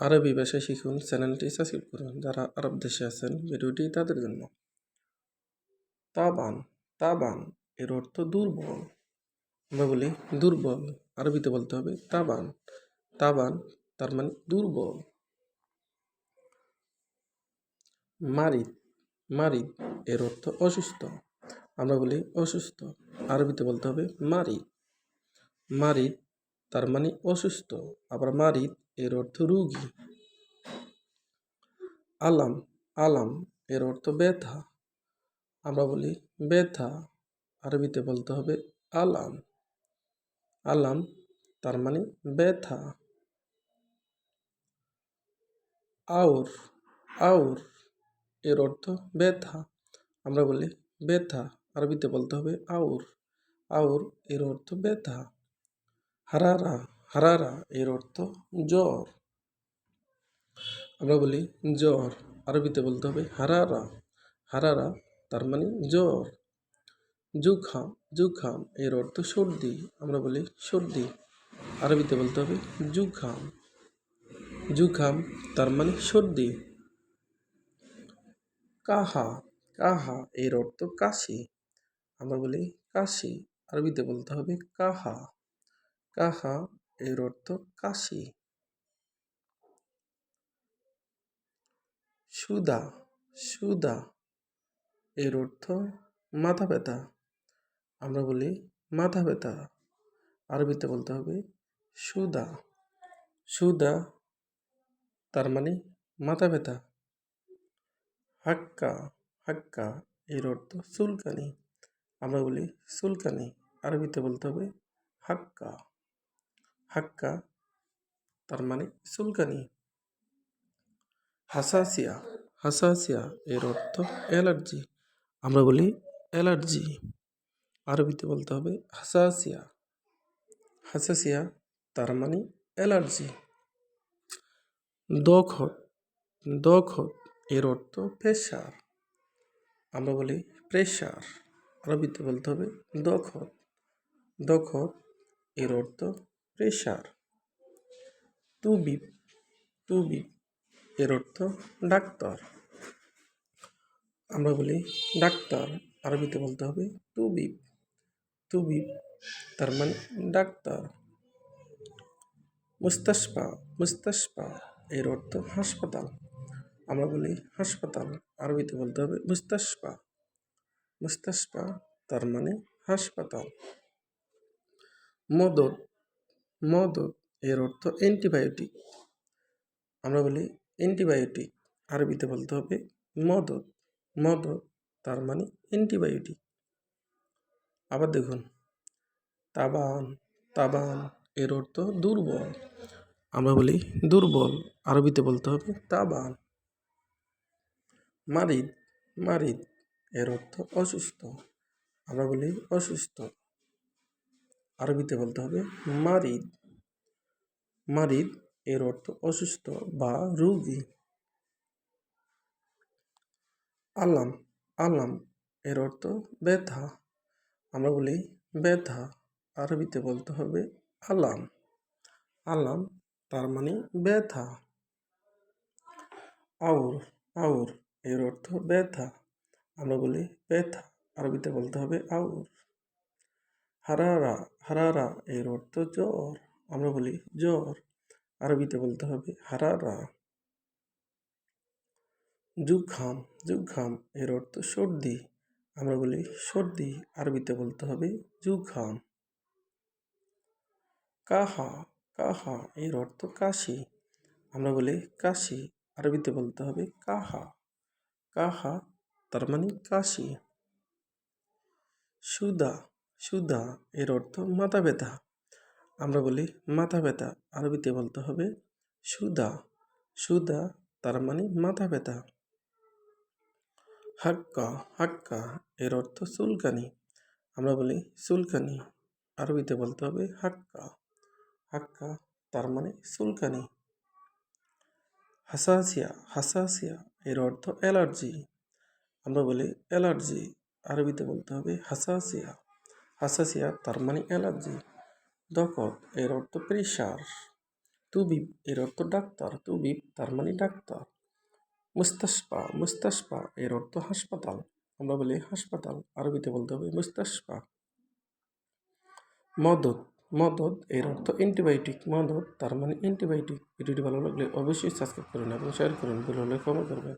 আরবি ভাষা শিখুন, চ্যানেলটি সাবস্ক্রাইব করুন। যারা আরব দেশে আছেন, ভিডিওটি তাদের জন্য। তাবান তাবান এর অর্থ দুর্বল। আমরা বলি দুর্বল, আরবিতে বলতে হবে তাবান। তাবান তার মানে দুর্বল। মারিদ মারিদ এর অর্থ অসুস্থ। আমরা বলি অসুস্থ, আরবিতে বলতে হবে মারিদ। মারিদ তার মানে অসুস্থ। আবার মারিদ এর অর্থ রুগী। আলাম আলাম, এর অর্থ ব্যথা। আমরা বলি ব্যথা, আরবিতে বলতে হবে আলাম। আলাম তার মানে ব্যথা। আউর আউর এর অর্থ ব্যথা। আমরা বলি ব্যথা, আরবিতে বলতে হবে আউর। আউর এর অর্থ ব্যথা। হারারা হারারা এর অর্থ জ্বর। আমরা বলি জ্বর। আরবিতে বলতে হবে হারারা। হারারা তার মানে জ্বর। জুখাম জুখাম এর অর্থ সর্দি। আমরা বলি সর্দি। আরবিতে বলতে হবে জুখাম। জুখাম তার মানে সর্দি। কাহা কাহা এর অর্থ কাশি। আমরা বলি কাশি। আরবিতে বলতে হবে কাহা। কাহা এর অর্থ কাশি। সুদা সুদা, এর অর্থ মাথা ব্যথা। আমরা বলি মাথা ব্যথা। আরবিতে বলতে হবে সুদা। সুদা তার মানে মাথা ব্যথা। হাক্কা হাক্কা, এর অর্থ চুলকানি। আমরা বলি চুলকানি। আরবিতে বলতে হবে হাক্কা। হাক্কা, তার মানে চুলকানি। হাসাসিয়া হাসাসিয়া এর অর্থ অ্যালার্জি। আমরা বলি অ্যালার্জি। আরবিতে বলতে হবে হাসাসিয়া। হাসাসিয়া, তার মানে অ্যালার্জি। দখত দখত এর অর্থ প্রেশার আমরা বলি প্রেশার আরবিতে বলতে হবে দখত। দখত এর অর্থ প্রেশার। তুবিব তুবিব এর অর্থ ডাক্তার। আমরা বলি ডাক্তার, আরবিতে বলতে হবে তুবিব তুবিব তার মানে ডাক্তার। মুস্তাশফা মুস্তাশফা, এর অর্থ হাসপাতাল। আমরা বলি হাসপাতাল, আরবিতে বলতে হবে মুস্তাসপা মুস্তাশফা, তার মানে হাসপাতাল। মদত মদত এর অর্থ অ্যান্টিবায়োটিক আমরা বলি অ্যান্টিবায়োটিক আরবিতে বলতে হবে মদত মদত তার মানে অ্যান্টিবায়োটিক আবার দেখুন, তাবান তাবান এর অর্থ দুর্বল। আমরা বলি দুর্বল। আরবিতে বলতে হবে তাবান। মারিদ মারিদ এর অর্থ অসুস্থ। আমরা বলি অসুস্থ। আরবিতে বলতে হবে মারিদ। মারিদ এর অর্থ অসুস্থ বা রোগী। আলাম। আলাম এর অর্থ ব্যথা। আমরা বলি ব্যথা। আরবিতে বলতে হবে আলাম। আলাম তার মানে ব্যথা। আউর। আউর এর অর্থ ব্যথা। আমরা বলি ব্যথা। আরবিতে বলতে হবে আউর। হারারা হারারা, এর অর্থ জ্বর। আমরা বলি জ্বর। আরবিতে বলতে হবে হারারা। জুখাম জুখাম এর অর্থ সর্দি। আমরা বলি সর্দি। আরবিতে বলতে হবে জুখাম কাহা কাহা, এর অর্থ কাশি। আমরা বলি কাশি। আরবিতে বলতে হবে কাহা। কাহা, তার মানে কাশি। সুদা সুদা এর অর্থ মাথা ব্যথা। আমরা বলি মাথা ব্যথা, আরবিতে বলতে হবে সুদা সুদা তার মানে মাথা ব্যথা। হাক্কা হাক্কা এর অর্থ চুলকানি। আমরা বলি চুলকানি, আরবিতে বলতে হবে হাক্কা। হাক্কা তার মানে চুলকানি। হাসাসিয়া হাসাসিয়া এর অর্থ অ্যালার্জি। আমরা বলি অ্যালার্জি, আরবিতে বলতে হবে হাসাসিয়া। হাসাসিয়া তার মানে অ্যালার্জি। দকত এর অর্থ প্রেশার। তুবিব এর অর্থ ডাক্তার। তুবিব তার মানে ডাক্তার। মুস্তাশফা মুস্তাশফা এর অর্থ হাসপাতাল। আমরা বলি হাসপাতাল, আরবিতে বলতে হবে মুস্তাশফা। মদত মদত এর অর্থ অ্যান্টিবায়োটিক মদত তার মানে অ্যান্টিবায়োটিক ভিডিওটি ভালো লাগলে অবশ্যই সাবস্ক্রাইব করুন এবং শেয়ার করুন ভুল হলে ক্ষমা করবেন